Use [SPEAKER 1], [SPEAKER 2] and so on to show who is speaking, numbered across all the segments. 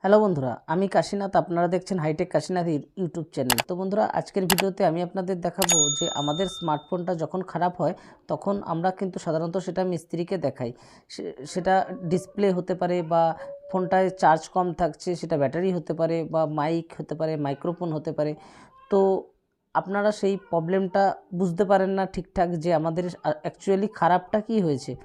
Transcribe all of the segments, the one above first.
[SPEAKER 1] Hello বন্ধুরা, আমি কাশীনাথ, আপনারা দেখছেন hitech Kashinath you- YouTube channel. তো বন্ধুরা, আজকের ভিডিওতে আমি আপনাদের দেখাবো যে আমাদের স্মার্টফোনটা যখন খারাপ হয়, তখন আমরা কিন্তু সাধারণত সেটা মিস্ত্রিকে দেখাই। সেটা ডিসপ্লে হতে পারে বা ফোনটায় চার্জ কম থাকছে, সেটা ব্যাটারি হতে পারে বা মাইক হতে পারে, মাইক্রোফোন হতে পারে। তো আপনারা সেই প্রবলেমটা বুঝতে পারেন না ঠিকঠাক যে আমাদের অ্যাকচুয়ালি খারাপটা কী হয়েছে।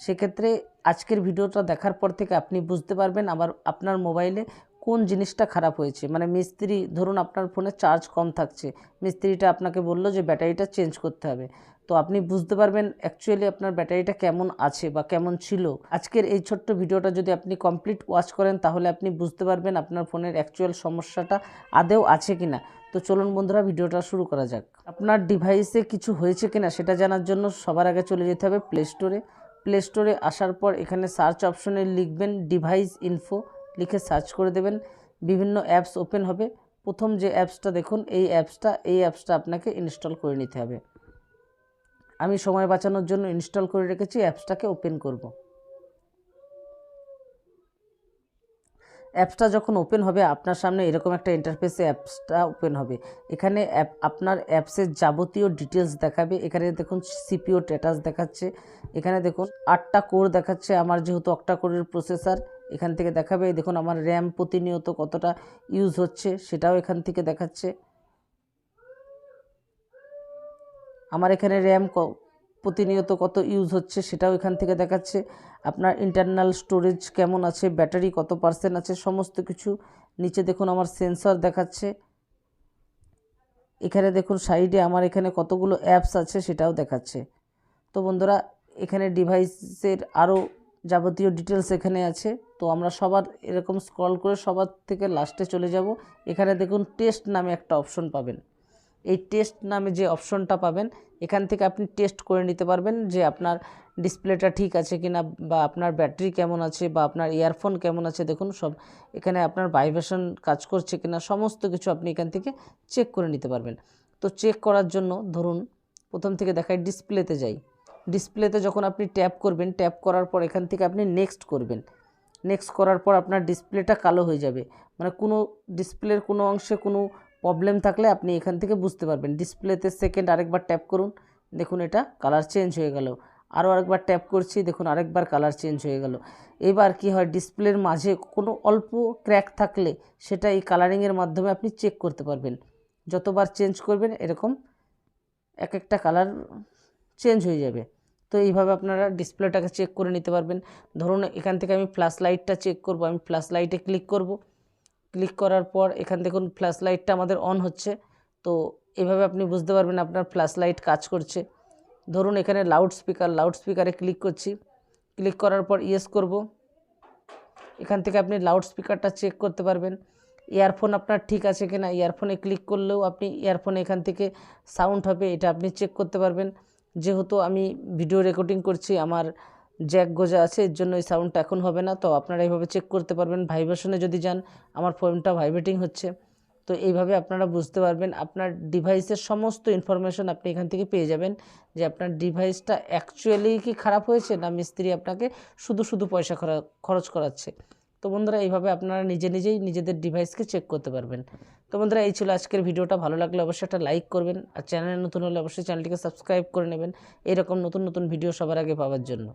[SPEAKER 1] সেক্ষেত্রে আজকের ভিডিওটা দেখার পর থেকে আপনি বুঝতে পারবেন আবার আপনার মোবাইলে কোন জিনিসটা খারাপ হয়েছে। মানে মিস্ত্রি, ধরুন আপনার ফোনে চার্জ কম থাকছে, মিস্ত্রিটা আপনাকে বলল যে ব্যাটারিটা চেঞ্জ করতে হবে। তো আপনি বুঝতে পারবেন অ্যাকচুয়ালি আপনার ব্যাটারিটা কেমন আছে বা কেমন ছিল। আজকের এই ছোট্ট ভিডিওটা যদি আপনি কমপ্লিট ওয়াচ করেন, তাহলে আপনি বুঝতে পারবেন আপনার ফোনের অ্যাকচুয়াল সমস্যাটা আদেও আছে কি না তো চলুন বন্ধুরা, ভিডিওটা শুরু করা যাক। আপনার ডিভাইসে কিছু হয়েছে কিনা, সেটা জানার জন্য সবার আগে চলে যেতে হবে প্লে স্টোরে প্লে স্টোরে আসার পর এখানে সার্চ অপশনে লিখবেন ডিভাইস ইনফো লিখে সার্চ করে দেবেন। বিভিন্ন অ্যাপস ওপেন হবে। প্রথম যে অ্যাপসটা দেখুন, এই অ্যাপসটা এই অ্যাপসটা আপনাকে ইনস্টল করে নিতে হবে। আমি সময় বাঁচানোর জন্য ইনস্টল করে রেখেছি অ্যাপসটাকে ওপেন করব। অ্যাপসটা যখন ওপেন হবে, আপনার সামনে এরকম একটা ইন্টারফেসে অ্যাপসটা ওপেন হবে। এখানে অ্যাপ, আপনার অ্যাপসের যাবতীয় ডিটেলস দেখাবে। এখানে দেখুন সিপিও স্ট্যাটাস দেখাচ্ছে। এখানে দেখুন আটটা কোর দেখাচ্ছে। আমার যেহেতু অক্টা কোরের প্রসেসার এখান থেকে দেখাবে। দেখুন আমার র্যাম প্রতিনিয়ত কতটা ইউজ হচ্ছে, সেটাও এখান থেকে দেখাচ্ছে। আমার এখানে র্যাম প্রতিনিয়ত কত ইউজ হচ্ছে সেটাও এখান থেকে দেখাচ্ছে। আপনার ইন্টারনাল স্টোরেজ কেমন আছে ব্যাটারি কত পার্সেন্ট আছে, সমস্ত কিছু। নিচে দেখুন আমার সেন্সর দেখাচ্ছে। এখানে দেখুন সাইডে আমার এখানে কতগুলো অ্যাপস আছে সেটাও দেখাচ্ছে। তো বন্ধুরা, এখানে ডিভাইসের আরও যাবতীয় ডিটেলস এখানে আছে। তো আমরা সবার এরকম স্ক্রল করে সবার থেকে লাস্টে চলে যাব। এখানে দেখুন টেস্ট নামে একটা অপশন পাবেন। এই টেস্ট নামে যে অপশনটা পাবেন, এখান থেকে আপনি টেস্ট করে নিতে পারবেন যে আপনার ডিসপ্লেটা ঠিক আছে কি না বা আপনার ব্যাটারি কেমন আছে বা আপনার ইয়ারফোন কেমন আছে। দেখুন, সব এখানে আপনার ভাইব্রেশন কাজ করছে কি না সমস্ত কিছু আপনি এখান থেকে চেক করে নিতে পারবেন। তো চেক করার জন্য ধরুন, প্রথম থেকে দেখাই ডিসপ্লেতে যাই। ডিসপ্লেতে যখন আপনি ট্যাপ করবেন ট্যাপ করার পর এখান থেকে আপনি নেক্সট করবেন। নেক্সট করার পর আপনার ডিসপ্লেটা কালো হয়ে যাবে। মানে কোনো ডিসপ্লের কোনো অংশে কোনো প্রবলেম থাকলে আপনি এখান থেকে বুঝতে পারবেন। ডিসপ্লেতে সেকেন্ড আরেকবার ট্যাপ করুন। দেখুন এটা কালার চেঞ্জ হয়ে গেল। আরও আরেকবার ট্যাপ করছি, দেখুন আরেকবার কালার চেঞ্জ হয়ে গেল। এবার কি হয়? ডিসপ্লের মাঝে কোনো অল্প ক্র্যাক থাকলে সেটা এই কালারিংয়ের মাধ্যমে আপনি চেক করতে পারবেন। যতবার চেঞ্জ করবেন, এরকম এক একটা কালার চেঞ্জ হয়ে যাবে। তো এইভাবে আপনারা ডিসপ্লেটাকে চেক করে নিতে পারবেন। ধরুন এখান থেকে আমি ফ্ল্যাশ লাইটটা চেক করব, আমি ফ্ল্যাশ লাইটে ক্লিক করব। ক্লিক করার পর এখান দেখুন ফ্ল্যাশ লাইটটা আমাদের অন হচ্ছে। তো এভাবে আপনি বুঝতে পারবেন আপনার ফ্ল্যাশ লাইট কাজ করছে। ধরুন এখানে লাউড স্পিকার লাউড স্পিকারে ক্লিক করছি। ক্লিক করার পর ইয়েস করব। এখান থেকে আপনি লাউড স্পিকারটা চেক করতে পারবেন। ইয়ারফোন আপনার ঠিক আছে কিনা? ইয়ারফোনে ক্লিক করলেও আপনি ইয়ারফোনে এখান থেকে সাউন্ড হবে, এটা আপনি চেক করতে পারবেন। যেহেতু আমি ভিডিও রেকর্ডিং করছি, আমার জ্যাক গোজা আছে, এর জন্য এই সাউন্ডটা এখন হবে না। তো আপনারা এইভাবে চেক করতে পারবেন ভাইব্রেশনে যদি যান, আমার ফোনটা ভাইব্রেটিং হচ্ছে। তো এইভাবে আপনারা বুঝতে পারবেন, আপনার ডিভাইসের সমস্ত ইনফরমেশন আপনি এখান থেকে পেয়ে যাবেন যে আপনার ডিভাইসটা অ্যাকচুয়ালি কি খারাপ হয়েছে না মিস্ত্রি আপনাকে শুধু শুধু পয়সা খরা- খরচ করাচ্ছে। তো বন্ধুরা, এইভাবে আপনারা নিজে, নিজেই নিজেদের ডিভাইসকে চেক করতে পারবেন। তো বন্ধুরা, এই ছিল আজকের ভিডিওটা। ভালো লাগলে অবশ্যই একটা লাইক করবেন আর চ্যানেলে নতুন হলে অবশ্যই চ্যানেলটিকে সাবস্ক্রাইব করে নেবেন। এরকম নতুন নতুন ভিডিও সবার আগে পাওয়ার জন্য।